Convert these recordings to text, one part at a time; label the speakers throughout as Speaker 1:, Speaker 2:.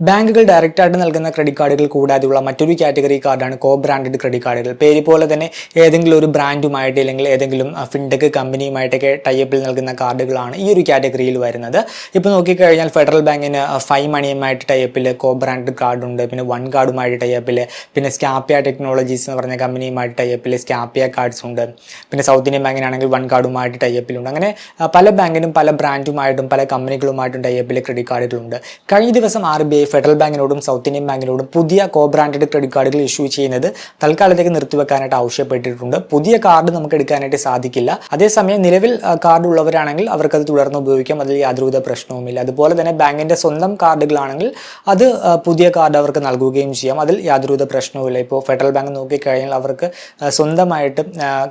Speaker 1: ബാങ്കുകൾ ഡയറക്റ്റായിട്ട് നൽകുന്ന ക്രെഡിറ്റ് കാർഡുകൾ കൂടാതെയുള്ള മറ്റൊരു കാറ്റഗറി കാർഡാണ് കോ ബ്രാൻഡഡ് ക്രെഡിറ്റ് കാർഡുകൾ പേര് പോലെ തന്നെ ഏതെങ്കിലും ഒരു ബ്രാൻഡുമായിട്ട് അല്ലെങ്കിൽ ഏതെങ്കിലും ഫിൻടെക് കമ്പനിയുമായിട്ടൊക്കെ ടൈപ്പിൽ നൽകുന്ന കാർഡുകളാണ് ഈ ഒരു കാറ്റഗറിയിൽ വരുന്നത്. ഇപ്പോൾ നോക്കിക്കഴിഞ്ഞാൽ ഫെഡറൽ ബാങ്കിന് ഫൈവ് മണിയുമായിട്ട് ടൈപ്പിൽ കോ ബ്രാൻഡഡ് കാർഡുണ്ട് പിന്നെ വൺ കാർഡുമായിട്ട് ടൈപ്പിൽ പിന്നെ സ്കാപ്പിയ ടെക്നോളജീസ് എന്ന് പറഞ്ഞ കമ്പനിയുമായിട്ട് ടൈപ്പിൽ സ്കാപ്പിയ കാർഡ്സ് ഉണ്ട്. പിന്നെ സൗത്ത് ഇന്ത്യൻ ബാങ്കിനാണെങ്കിൽ വൺ കാർഡുമായിട്ട് ടൈപ്പിലുണ്ട് അങ്ങനെ പല ബാങ്കിനും പല ബ്രാൻഡുമായിട്ടും പല കമ്പനികളുമായിട്ടും ടൈപ്പിൽ ക്രെഡിറ്റ് കാർഡുകളുണ്ട് കഴിഞ്ഞ ദിവസം ആർ ബി ഐ ഫെഡറൽ ബാങ്കിനോടും സൗത്ത് ഇന്ത്യൻ ബാങ്കിനോടും പുതിയ കോ ബ്രാൻഡഡ് ക്രെഡിറ്റ് കാർഡുകൾ ഇഷ്യൂ ചെയ്യുന്നത് തൽക്കാലത്തേക്ക് നിർത്തിവെക്കാനായിട്ട് ആവശ്യപ്പെട്ടിട്ടുണ്ട്. പുതിയ കാർഡ് നമുക്ക് എടുക്കാനായിട്ട് സാധിക്കില്ല. അതേസമയം നിലവിൽ കാർഡ് ഉള്ളവരാണെങ്കിൽ അവർക്കത് തുടർന്ന് ഉപയോഗിക്കാം. അതിൽ യാതൊരുവിധ പ്രശ്നവുമില്ല. അതുപോലെ തന്നെ ബാങ്കിന്റെ സ്വന്തം കാർഡുകളാണെങ്കിൽ അത് പുതിയ കാർഡ് അവർക്ക് നൽകുകയും ചെയ്യാം. അതിൽ യാതൊരുവിധ പ്രശ്നവുമില്ല. ഇപ്പോൾ ഫെഡറൽ ബാങ്ക് നോക്കിക്കഴിഞ്ഞാൽ അവർക്ക് സ്വന്തമായിട്ട്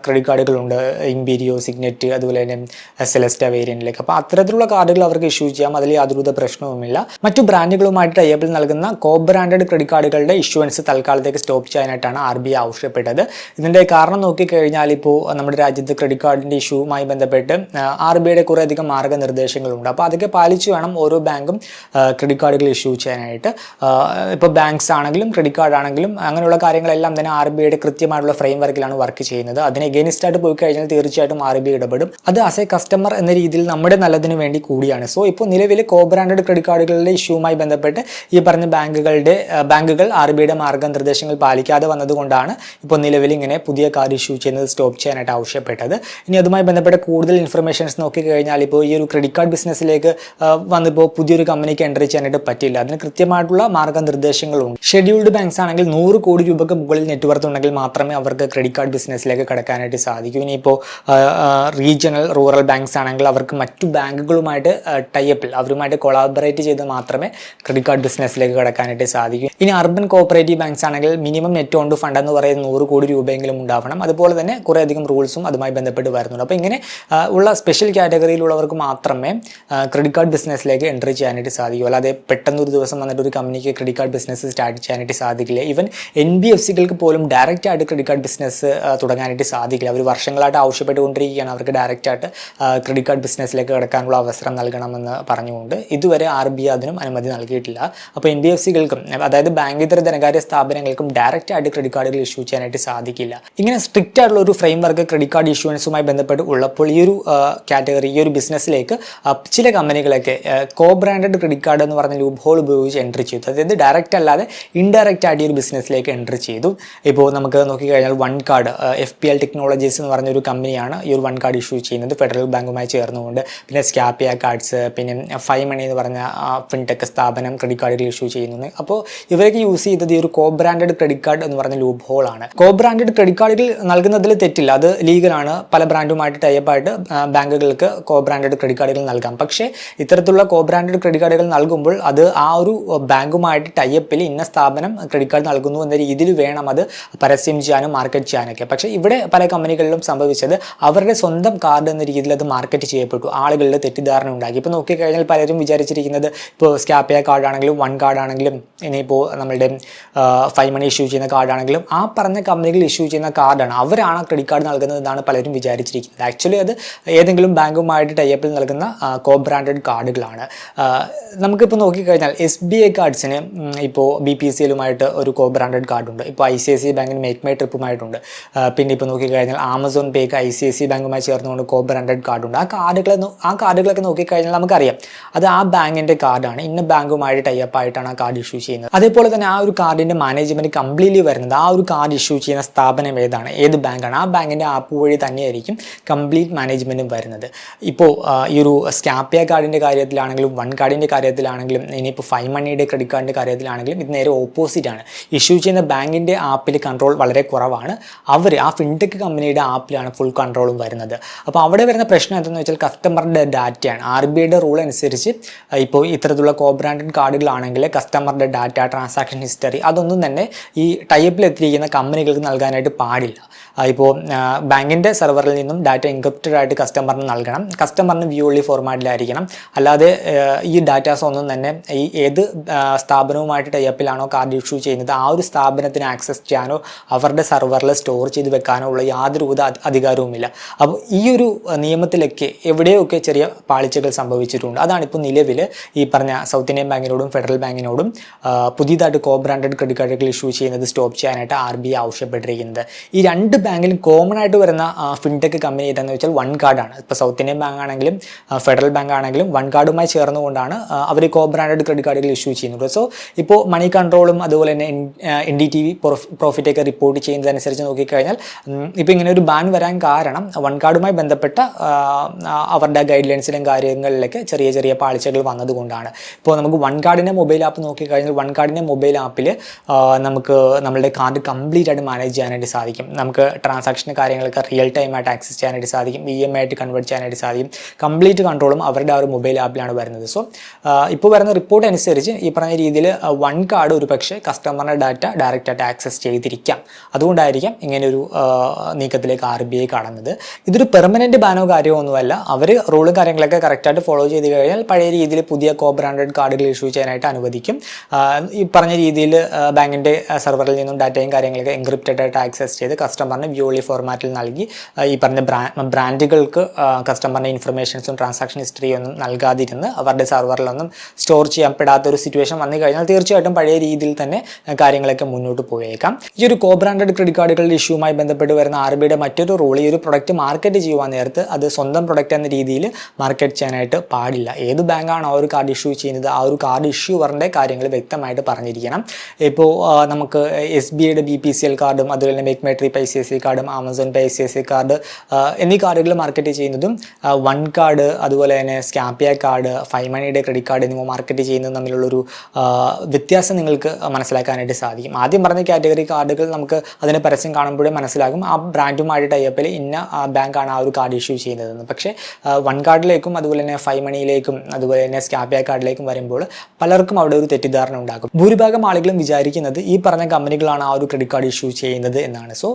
Speaker 1: ക്രെഡിറ്റ് കാർഡുകളുണ്ട് ഇമ്പീരിയോ സിഗ്നറ്റ് അതുപോലെ തന്നെ സെലസ്റ്റ വേരിയന്റിലേക്ക് അപ്പോൾ അത്തരത്തിലുള്ള കാർഡുകൾ അവർക്ക് ഇഷ്യൂ ചെയ്യാം. അതിൽ യാതൊരുവിധ പ്രശ്നവുമില്ല. മറ്റു ബ്രാൻഡുകളുമായിട്ട് ടൈപ്പിൽ നൽകുന്ന കോ ബ്രാൻഡഡ് ക്രെഡിറ്റ് കാർഡുകളുടെ ഇഷ്യൂവൻസ് തൽക്കാലത്തേക്ക് സ്റ്റോപ്പ് ചെയ്യാനായിട്ടാണ് ആർ ബി ഐ ആവശ്യപ്പെട്ടത്. ഇതിന്റെ കാരണം നോക്കിക്കഴിഞ്ഞാൽ ഇപ്പോൾ നമ്മുടെ രാജ്യത്ത് ക്രെഡിറ്റ് കാർഡിന്റെ ഇഷ്യൂവുമായി ബന്ധപ്പെട്ട് ആർ ബി ഐയുടെ കുറേ അധികം മാർഗനിർദ്ദേശങ്ങളുണ്ട്. അപ്പോൾ അതൊക്കെ പാലിച്ച് വേണം ഓരോ ബാങ്കും ക്രെഡിറ്റ് കാർഡുകൾ ഇഷ്യൂ ചെയ്യാനായിട്ട്. ഇപ്പോൾ ബാങ്ക്സ് ആണെങ്കിലും ക്രെഡിറ്റ് കാർഡ് ആണെങ്കിലും അങ്ങനെയുള്ള കാര്യങ്ങളെല്ലാം തന്നെ ആർ ബി ഐയുടെ കൃത്യമായിട്ടുള്ള ഫ്രെയിം വർക്കിലാണ് വർക്ക് ചെയ്യുന്നത്. അതിന് എഗെയിൻസ്റ്റ് ആയിട്ട് പോയി കഴിഞ്ഞാൽ തീർച്ചയായിട്ടും ആർ ബി ഇടപെടും. അത് ആസ് എ കസ്റ്റമർ എന്ന രീതിയിൽ നമ്മുടെ നല്ലതിന് വേണ്ടി കൂടിയാണ്. സോ ഇപ്പോൾ നിലവിൽ കോ ബ്രാൻഡഡ് ക്രെഡിറ്റ് കാർഡുകളുടെ ഇഷ്യൂവുമായി ബന്ധപ്പെട്ട് ഈ പറഞ്ഞ ബാങ്കുകളുടെ ബാങ്കുകൾ ആർ ബി ഐയുടെ മാർഗനിർദ്ദേശങ്ങൾ പാലിക്കാതെ വന്നതുകൊണ്ടാണ് ഇപ്പോൾ നിലവിൽ ഇങ്ങനെ പുതിയ കാർഡ് ഇഷ്യൂ ചെയ്യുന്നത് സ്റ്റോപ്പ് ചെയ്യാനായിട്ട് ആവശ്യപ്പെട്ടത്. ഇനി അതുമായി ബന്ധപ്പെട്ട കൂടുതൽ ഇൻഫർമേഷൻസ് നോക്കിക്കഴിഞ്ഞാൽ ഇപ്പോൾ ഈ ഒരു ക്രെഡിറ്റ് കാർഡ് ബിസിനസ്സിലേക്ക് വന്നിപ്പോൾ പുതിയൊരു കമ്പനിക്ക് എന്റർ ചെയ്യാനായിട്ട് പറ്റില്ല. അതിന് കൃത്യമായിട്ടുള്ള മാർഗനിർദ്ദേശങ്ങളുണ്ട് ഷെഡ്യൂൾഡ് ബാങ്ക്സ് ആണെങ്കിൽ നൂറ് കോടി രൂപയ്ക്ക് മുകളിൽ നെറ്റ്വർത്ത് ഉണ്ടെങ്കിൽ മാത്രമേ അവർക്ക് ക്രെഡിറ്റ് കാർഡ് ബിസിനസ്സിലേക്ക് കടക്കാനായിട്ട് സാധിക്കൂ. ഇനിയിപ്പോൾ റീജിയണൽ റൂറൽ ബാങ്ക്സ് ആണെങ്കിൽ അവർക്ക് മറ്റു ബാങ്കുകളുമായിട്ട് ടൈപ്പിൽ അവരുമായിട്ട് കൊളാബറേറ്റ് ചെയ്ത് മാത്രമേ ക്രെഡിറ്റ് കാർഡ് ബിസിനസ്സിലേക്ക് കടക്കാനായിട്ട് സാധിക്കും. ഇനി അർബൻ കോപ്പറേറ്റീവ് ബാങ്ക്സ് ആണെങ്കിൽ മിനിമം നെറ്റ് ഓൺ ഫണ്ട് എന്ന് പറയുന്ന നൂറ് കോടി രൂപയെങ്കിലും ഉണ്ടാവണം. അതുപോലെ തന്നെ കുറേ അധികം റൂൾസും അതുമായി ബന്ധപ്പെട്ട് വരുന്നുണ്ട്. അപ്പോൾ ഇങ്ങനെ ഉള്ള സ്പെഷ്യൽ കാറ്റഗറിയിലുള്ളവർക്ക് മാത്രമേ ക്രെഡിറ്റ് കാർഡ് ബിസിനസ്സിലേക്ക് എൻട്രി ചെയ്യാനായിട്ട് സാധിക്കൂ. അല്ലാതെ പെട്ടെന്ന് ഒരു ദിവസം വന്നിട്ട് ഒരു കമ്പനിക്ക് ക്രെഡിറ്റ് കാർഡ് ബിസിനസ് സ്റ്റാർട്ട് ചെയ്യാനായിട്ട് സാധിക്കില്ല. ഈവൻ എൻ ബി എഫ് സികൾക്ക് പോലും ഡയറക്റ്റ് ആയിട്ട് ക്രെഡിറ്റ് കാർഡ് ബിസിനസ് തുടങ്ങാനായിട്ട് സാധിക്കില്ല. അവർ വർഷങ്ങളായിട്ട് ആവശ്യപ്പെട്ടുകൊണ്ടിരിക്കുകയാണ്. അവർക്ക് ഡയറക്റ്റ് ആയിട്ട് ക്രെഡിറ്റ് കാർഡ് ബിസിനസ്സിലേക്ക് കിടക്കാനുള്ള അവസരം നൽകണമെന്ന് പറഞ്ഞുകൊണ്ട് ഇതുവരെ ആർ ബി ഐ അതിനും അനുമതി നൽകിയിട്ടില്ല. അപ്പോൾ എൻ ഡി എഫ് സികൾക്കും അതായത് ബാങ്കിതര ധനകാര്യ സ്ഥാപനങ്ങൾക്കും ഡയറക്റ്റ് ആയിട്ട് ക്രെഡിറ്റ് കാർഡുകൾ ഇഷ്യൂ ചെയ്യാനായിട്ട് സാധിക്കില്ല. ഇങ്ങനെ സ്ട്രിക്റ്റ് ആയിട്ടുള്ള ഒരു ഫ്രെയിം വർക്ക് ക്രെഡിറ്റ് കാർഡ് ഇഷ്യൂവൻസുമായി ബന്ധപ്പെട്ട് ഉള്ളപ്പോൾ ഈ ഒരു കാറ്റഗറി ഈ ഒരു ബിസിനസ്സിലേക്ക് ചില കമ്പനികളൊക്കെ കോ ബ്രാൻഡഡ് ക്രെഡിറ്റ് കാർഡ് എന്ന് പറഞ്ഞ ലൂബ് ഹോൾ ഉപയോഗിച്ച് എൻട്രി ചെയ്തു. അതായത് ഡയറക്റ്റ് അല്ലാതെ ഇൻഡയറക്റ്റ് ആയിട്ട് ഈ ഒരു ബിസിനസ്സിലേക്ക് എൻട്രി ചെയ്തു. ഇപ്പോൾ നമുക്ക് നോക്കിക്കഴിഞ്ഞാൽ one card F P L technologies എന്ന് പറഞ്ഞ ഒരു കമ്പനിയാണ് ഈ ഒരു വൺ കാർഡ് ഇഷ്യൂ ചെയ്യുന്നത്. ഫെഡറൽ ബാങ്കുമായി ചേർന്നുകൊണ്ട്. പിന്നെ സ്കാപ്പിയ കാർഡ്സ് പിന്നെ ഫൈവ് മണി എന്ന് പറഞ്ഞ ഫിൻടെക് സ്ഥാപനം ക്രെഡിറ്റ് കാർഡുകൾ ഇഷ്യൂ ചെയ്യുന്നത്. അപ്പോൾ ഇവരൊക്കെ യൂസ് ചെയ്തത് ഈ ഒരു കോ ബ്രാൻഡഡ് ക്രെഡിറ്റ് കാർഡ് എന്ന് പറഞ്ഞ ലൂപ്പ് ആണ്. കോ ബ്രാൻഡഡ് ക്രെഡിറ്റ് കാർഡുകൾ നൽകുന്നതിൽ തെറ്റില്ല. അത് ലീഗലാണ് പല ബ്രാൻഡുമായിട്ട് ടൈപ്പായിട്ട് ബാങ്കുകൾക്ക് കോ ബ്രാൻഡഡ് ക്രെഡിറ്റ് കാർഡുകൾ നൽകാം. പക്ഷേ ഇത്തരത്തിലുള്ള കോ ബ്രാൻഡഡ് ക്രെഡിറ്റ് കാർഡുകൾ നൽകുമ്പോൾ അത് ആ ഒരു ബാങ്കുമായിട്ട് ടൈപ്പിൽ ഇന്ന സ്ഥാപനം ക്രെഡിറ്റ് കാർഡ് നൽകുന്നു എന്ന രീതിയിൽ വേണം അത് പരസ്യം ചെയ്യാനും മാർക്കറ്റ് ചെയ്യാനൊക്കെ പക്ഷേ ഇവിടെ പല കമ്പനികളിലും സംഭവിച്ചത് അവരുടെ സ്വന്തം കാർഡ് എന്ന രീതിയിൽ അത് മാർക്കറ്റ് ചെയ്യപ്പെട്ടു. ആളുകളുടെ തെറ്റിദ്ധാരണ ഉണ്ടാക്കി. ഇപ്പോൾ നോക്കിക്കഴിഞ്ഞാൽ പലരും വിചാരിച്ചിരിക്കുന്നത് ഇപ്പോൾ സ്കാപ്പിയ കാർഡ് ആണെങ്കിലും വൺ കാർഡ് ആണെങ്കിലും ഇനിയിപ്പോൾ നമ്മളുടെ ഫൈവ് മണി ഇഷ്യൂ ചെയ്യുന്ന കാർഡാണെങ്കിലും ആ പറഞ്ഞ കമ്പനികൾ ഇഷ്യൂ ചെയ്യുന്ന കാർഡാണ് അവരാണ് ക്രെഡിറ്റ് കാർഡ് നൽകുന്നത് എന്നാണ് പലരും വിചാരിച്ചിരിക്കുന്നത്. ആക്ച്വലി അത് ഏതെങ്കിലും ബാങ്കുമായിട്ട് ടൈപ്പിൽ നൽകുന്ന കോ ബ്രാൻഡഡ് കാർഡുകളാണ് ആ, നമുക്കിപ്പോൾ നോക്കിക്കഴിഞ്ഞാൽ എസ് ബി ഐ കാർഡ്സിന് ഇപ്പോൾ ബി പി സി എല്ലുമായിട്ട് ഒരു കോ ബ്രാൻഡഡ് കാർഡുണ്ട് ഇപ്പോൾ ഐ സി ഐ സി ബാങ്കിന് മേക്ക് മൈ ട്രിപ്പുമായിട്ടുണ്ട് ആ, പിന്നെ ഇപ്പോൾ നോക്കിക്കഴിഞ്ഞാൽ Amazon pack I C I C ബാങ്കുമായി ചേർന്നുകൊണ്ട് കോ ബ്രാൻഡഡ് കാർഡുണ്ട് ആ കാർഡുകളെ ആ കാർഡുകളൊക്കെ നോക്കിക്കഴിഞ്ഞാൽ നമുക്കറിയാം. അത് ആ ബാങ്കിന്റെ കാർഡാണ് ഇന്ന ബാങ്കുമായിട്ട് ആയിട്ടാണ് ആ കാർഡ് ഇഷ്യൂ ചെയ്യുന്നത്. അതേപോലെ തന്നെ ആ ഒരു കാർഡിന്റെ മാനേജ്മെന്റ് കംപ്ലീറ്റ്ലി വരുന്നത്. ആ ഒരു കാർഡ് ഇഷ്യൂ ചെയ്യുന്ന സ്ഥാപനം ഏതാണ്? ഏത് ബാങ്കാണ് ആ ബാങ്കിന്റെ ആപ്പ് വഴി തന്നെയായിരിക്കും കംപ്ലീറ്റ് മാനേജ്മെന്റും വരുന്നത്. ഇപ്പോൾ ഈ ഒരു സ്കാപ്പിയ കാർഡിന്റെ കാര്യത്തിലാണെങ്കിലും വൺ കാർഡിന്റെ കാര്യത്തിലാണെങ്കിലും ഇനിയിപ്പോൾ ഫൈവ് മണിയുടെ ക്രെഡിറ്റ് കാർഡിന്റെ കാര്യത്തിലാണെങ്കിലും ഇത് നേരെ ഓപ്പോസിറ്റ് ആണ്. ഇഷ്യൂ ചെയ്യുന്ന ബാങ്കിന്റെ ആപ്പിൽ കൺട്രോൾ വളരെ കുറവാണ്. അവർ ആ ഫിൻടെക് കമ്പനിയുടെ ആപ്പിലാണ് ഫുൾ കൺട്രോളും വരുന്നത്. അപ്പോൾ അവിടെ വരുന്ന പ്രശ്നം എന്താണെന്ന് വെച്ചാൽ കസ്റ്റമറുടെ ഡാറ്റയാണ് ആർ ബി ഐയുടെ റൂൾ അനുസരിച്ച് ഇപ്പോൾ ഇത്തരത്തിലുള്ള കോ ബ്രാൻഡഡ് കാർഡുകളാണെങ്കിൽ കസ്റ്റമറുടെ ഡാറ്റ ട്രാൻസാക്ഷൻ ഹിസ്റ്ററി അതൊന്നും തന്നെ ഈ ടൈപ്പിൽ എത്തിയിരിക്കുന്ന കമ്പനികൾക്ക് നൽകാനായിട്ട് പാടില്ല. ഇപ്പോൾ ബാങ്കിന്റെ സെർവറിൽ നിന്നും ഡാറ്റ എൻക്രിപ്റ്റഡ് ആയിട്ട് കസ്റ്റമറിന് നൽകണം. കസ്റ്റമറിന് വ്യൂ ഉള്ളി ഫോർമാറ്റിലായിരിക്കണം അല്ലാതെ ഈ ഡാറ്റാസ് ഒന്നും തന്നെ ഈ ഏത് സ്ഥാപനവുമായിട്ട് ടൈപ്പിലാണോ കാർഡ് ഇഷ്യൂ ചെയ്യുന്നത് ആ ഒരു സ്ഥാപനത്തിന് ആക്സസ് ചെയ്യാനോ അവരുടെ സെർവറിൽ സ്റ്റോർ ചെയ്ത് വെക്കാനോ ഉള്ള യാതൊരുവിധ അധികാരവുമില്ല. അപ്പോൾ ഈ ഒരു നിയമത്തിലൊക്കെ എവിടെയൊക്കെ ചെറിയ പാളിച്ചകൾ സംഭവിച്ചിട്ടുണ്ട് അതാണ് ഇപ്പോൾ നിലവിൽ ഈ പറഞ്ഞ സൗത്ത് ഇന്ത്യൻ ബാങ്കിനോടും ഫെഡറൽ ബാങ്കിനോടും പുതിയതായിട്ട് കോ ബ്രാൻഡഡ് ക്രെഡിറ്റ് കാർഡുകൾ ഇഷ്യൂ ചെയ്യുന്നത് സ്റ്റോപ്പ് ചെയ്യാനായിട്ട് ആർ ബി ഐ ആവശ്യപ്പെട്ടിരിക്കുന്നത്. ഈ രണ്ട് ബാങ്കിലും കോമൺ ആയിട്ട് വരുന്ന ഫിൻടെക് കമ്പനി ഏതാണെന്ന് വെച്ചാൽ വൺ കാർഡാണ് ഇപ്പോൾ സൗത്ത് ഇന്ത്യൻ ബാങ്ക് ആണെങ്കിലും ഫെഡറൽ ബാങ്ക് ആണെങ്കിലും വൺ കാർഡുമായി ചേർന്നുകൊണ്ടാണ് അവർ കോ ബ്രാൻഡഡ് ക്രെഡിറ്റ് കാർഡുകൾ ഇഷ്യൂ ചെയ്യുന്നത്. സോ ഇപ്പോൾ മണി കൺട്രോളും അതുപോലെ തന്നെ N D T V profit ഒക്കെ റിപ്പോർട്ട് ചെയ്യുന്നതനുസരിച്ച് നോക്കിക്കഴിഞ്ഞാൽ ഇപ്പോൾ ഇങ്ങനെ ഒരു ബാൻ വരാൻ കാരണം വൺ കാർഡുമായി ബന്ധപ്പെട്ട അവരുടെ ഗൈഡ് ലൈൻസിലും കാര്യങ്ങളിലൊക്കെ ചെറിയ ചെറിയ പാളിച്ചകൾ വന്നതുകൊണ്ടാണ്. ഇപ്പോൾ നമുക്ക് വൺ കാർഡിന്റെ മൊബൈൽ ആപ്പ് നോക്കിക്കഴിഞ്ഞാൽ വൺ കാർഡിന്റെ മൊബൈൽ ആപ്പിൽ നമുക്ക് നമ്മുടെ കാർഡ് കംപ്ലീറ്റ് ആയിട്ട് മാനേജ് ചെയ്യാനായിട്ട് സാധിക്കും. നമുക്ക് ട്രാൻസാക്ഷൻ കാര്യങ്ങളൊക്കെ റിയൽ ടൈം ആയിട്ട് ആക്സസ് ചെയ്യാനായിട്ട് സാധിക്കും. ഇ എം ആയിട്ട് കൺവേർട്ട് ചെയ്യാനായിട്ട് സാധിക്കും. കംപ്ലീറ്റ് കൺട്രോളും അവരുടെ ആ ഒരു മൊബൈൽ ആപ്പിലാണ് വരുന്നത്. സോ ഇപ്പോൾ വരുന്ന റിപ്പോർട്ട് അനുസരിച്ച് ഈ പറഞ്ഞ രീതിയിൽ വൺ കാർഡ് ഒരു പക്ഷേ കസ്റ്റമറിന്റെ ഡാറ്റ ഡയറക്റ്റ് ആയിട്ട് ആക്സസ് ചെയ്തിരിക്കാം. അതുകൊണ്ടായിരിക്കാം ഇങ്ങനെയൊരു നീക്കത്തിലേക്ക് ആർ ബി ഐ കടന്നത്. ഇതൊരു പെർമനന്റ് ബാനോ കാര്യമോ ഒന്നുമല്ല. അവർ റൂളും കാര്യങ്ങളൊക്കെ കറക്റ്റായിട്ട് ഫോളോ ചെയ്ത് കഴിഞ്ഞാൽ പഴയ രീതിയിൽ പുതിയ കോ ബ്രാൻഡഡ് കാർഡുകൾ ഇഷ്യൂ ചെയ്യാനായിട്ട് അനുവദിക്കും. ഈ പറഞ്ഞ രീതിയിൽ ബാങ്കിന്റെ സെർവറിൽ നിന്നും ഡാറ്റയും കാര്യങ്ങളൊക്കെ എൻക്രിപ്റ്റഡ് ആയിട്ട് ആക്സസ് ചെയ്ത് കസ്റ്റമറിന് വ്യൂളി ഫോർമാറ്റിൽ നൽകി ഈ പറഞ്ഞ ബ്രാ ബ്രാൻഡുകൾക്ക് കസ്റ്റമറിന്റെ ഇൻഫർമേഷൻസും ട്രാൻസാക്ഷൻ ഹിസ്റ്ററിയും ഒന്നും നൽകാതിരുന്ന് അവരുടെ സെർവറിലൊന്നും സ്റ്റോർ ചെയ്യാൻപ്പെടാത്ത ഒരു സിറ്റുവേഷൻ വന്നു കഴിഞ്ഞാൽ തീർച്ചയായിട്ടും പഴയ രീതിയിൽ തന്നെ കാര്യങ്ങളൊക്കെ മുന്നോട്ട് പോയേക്കാം. ഈ ഒരു കോ ബ്രാൻഡഡ് ക്രെഡിറ്റ് കാർഡുകളുടെ ഇഷ്യൂമായി ബന്ധപ്പെട്ട് വരുന്ന ആർ ബിയുടെ മറ്റൊരു റോൾ ഈ ഒരു പ്രൊഡക്റ്റ് മാർക്കറ്റ് ചെയ്യുവാൻ നേരത്ത് അത് സ്വന്തം പ്രൊഡക്റ്റ് എന്ന രീതിയിൽ മാർക്കറ്റ് ചെയ്യാനായിട്ട് പാടില്ല. ഏത് ബാങ്കാണ് ആ ഒരു കാർഡ് ഇഷ്യൂ ചെയ്യുന്നത് ആ ഒരു കാർഡ് ഇഷ്യൂവറിന്റെ കാര്യങ്ങൾ വ്യക്തമായിട്ട് പറഞ്ഞിരിക്കണം. ഇപ്പോൾ നമുക്ക് എസ് ബി ഐയുടെ ബി പി സി എൽ കാർഡും അതുപോലെ തന്നെ മേക്ക് പൈ സി സി കാർഡും Amazon pay I C I C card എന്നീ കാർഡുകൾ മാർക്കറ്റ് ചെയ്യുന്നതും വൺ കാർഡ് അതുപോലെ തന്നെ സ്കാപ്പിയ കാർഡ് ഫൈവ് മണിയുടെ ക്രെഡിറ്റ് കാർഡ് എന്നിവ മാർക്കറ്റ് ചെയ്യുന്നതും തമ്മിലുള്ളൊരു വ്യത്യാസം നിങ്ങൾക്ക് മനസ്സിലാക്കാനായിട്ട് സാധിക്കും. ആദ്യം പറഞ്ഞ കാറ്റഗറി കാർഡുകൾ നമുക്ക് അതിനെ പരസ്യം കാണുമ്പോഴേ മനസ്സിലാകും. ആ ബ്രാൻഡുമായിട്ട് ടൈപ്പിൽ ഇന്ന ബാങ്കാണ് ആ ഒരു കാർഡ് ഇഷ്യൂ ചെയ്യുന്നതെന്ന്. പക്ഷേ വൺ കാർഡിലേക്കും അതുപോലെ തന്നെ ഫൈവ് മണിയിലേക്കും അതുപോലെ തന്നെ സ്കാപ്പിയ കാർഡിലേക്കും വരുമ്പോൾ പലർക്കും അവിടെ ഒരു തെറ്റിദ്ധാരണ ഉണ്ടാകും. ഭൂരിഭാഗം ആളുകളും വിചാരിക്കുന്നത് ഈ പറഞ്ഞ കമ്പനികളാണ് ആ ഒരു ക്രെഡിറ്റ് കാർഡ് ഇഷ്യൂ ചെയ്യുന്നത് എന്നാണ്. സോ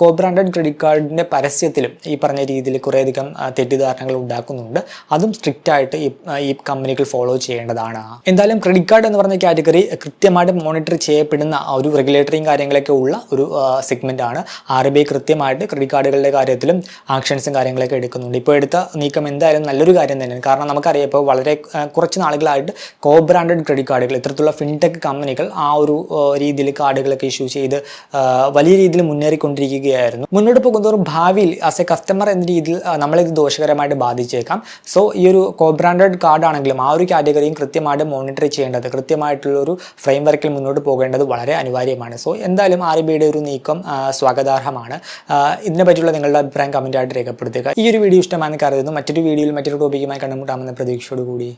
Speaker 1: കോ ബ്രാൻഡഡ് ക്രെഡിറ്റ് കാർഡിന്റെ പരസ്യത്തിലും ഈ പറഞ്ഞ രീതിയിൽ കുറേയധികം തെറ്റിദ്ധാരണകൾ ഉണ്ടാക്കുന്നുണ്ട്. അതും സ്ട്രിക്റ്റ് ആയിട്ട് ഈ ഈ കമ്പനികൾ ഫോളോ ചെയ്യേണ്ടതാണ്. എന്തായാലും ക്രെഡിറ്റ് കാർഡ് എന്ന് പറഞ്ഞ കാറ്റഗറി കൃത്യമായിട്ട് മോണിറ്റർ ചെയ്യപ്പെടുന്ന ഒരു റെഗുലേറ്ററിയും കാര്യങ്ങളൊക്കെ ഉള്ള ഒരു സെഗ്മെന്റ് ആണ്. ആർ ബി ഐ കൃത്യമായിട്ട് ക്രെഡിറ്റ് കാർഡുകളുടെ കാര്യത്തിലും ആക്ഷൻസും കാര്യങ്ങളൊക്കെ എടുക്കുന്നുണ്ട്. ഇപ്പോൾ എടുത്ത നീക്കം എന്തായാലും നല്ലൊരു കാര്യം തന്നെയാണ്. കാരണം നമുക്കറിയാം ഇപ്പോൾ വളരെ കുറച്ച് നാളുകളായിട്ട് കോ ബ്രാൻഡഡ് ക്രെഡിറ്റ് കാർഡുകൾ ഇത്തരത്തിലുള്ള ഫിൻടെക് കമ്പനികൾ ആ ഒരു രീതിയിൽ കാർഡുകളൊക്കെ ഇഷ്യൂ ചെയ്ത് വലിയ രീതിയിൽ മുന്നേറിക്കൊണ്ടിരിക്കുകയായിരുന്നു മുന്നോട്ട് പോകുന്നതോറും ഭാവിയിൽ ആസ് എ കസ്റ്റമർ എന്ന രീതിയിൽ നമ്മളെ ദോഷകരമായിട്ട് ബാധിച്ചേക്കാം. സോ ഈ ഒരു കോ ബ്രാൻഡഡ് കാർഡ് ആണെങ്കിലും ആ ഒരു കാറ്റഗറിയും കൃത്യമായിട്ട് മോണിറ്റർ ചെയ്യേണ്ടത് കൃത്യമായിട്ടുള്ള ഒരു ഫ്രെയിം വർക്കിൽ മുന്നോട്ട് പോകേണ്ടത് വളരെ അനിവാര്യമാണ്. സോ എന്തായാലും ആർ ബിയുടെ ഒരു നീക്കം സ്വാഗതാർഹമാണ്. ഇതിനെ പറ്റിയുള്ള നിങ്ങളുടെ അഭിപ്രായം കമന്റായിട്ട് രേഖപ്പെടുത്തുക. ഈ ഒരു വീഡിയോ ഇഷ്ടമാണെന്ന് കരുതുന്നു. മറ്റൊരു വീഡിയോയിൽ മറ്റൊരു ടോപ്പിക്കുമായി കണ്ടുമുട്ടാമെന്ന പ്രതീക്ഷയോടുകൂടി.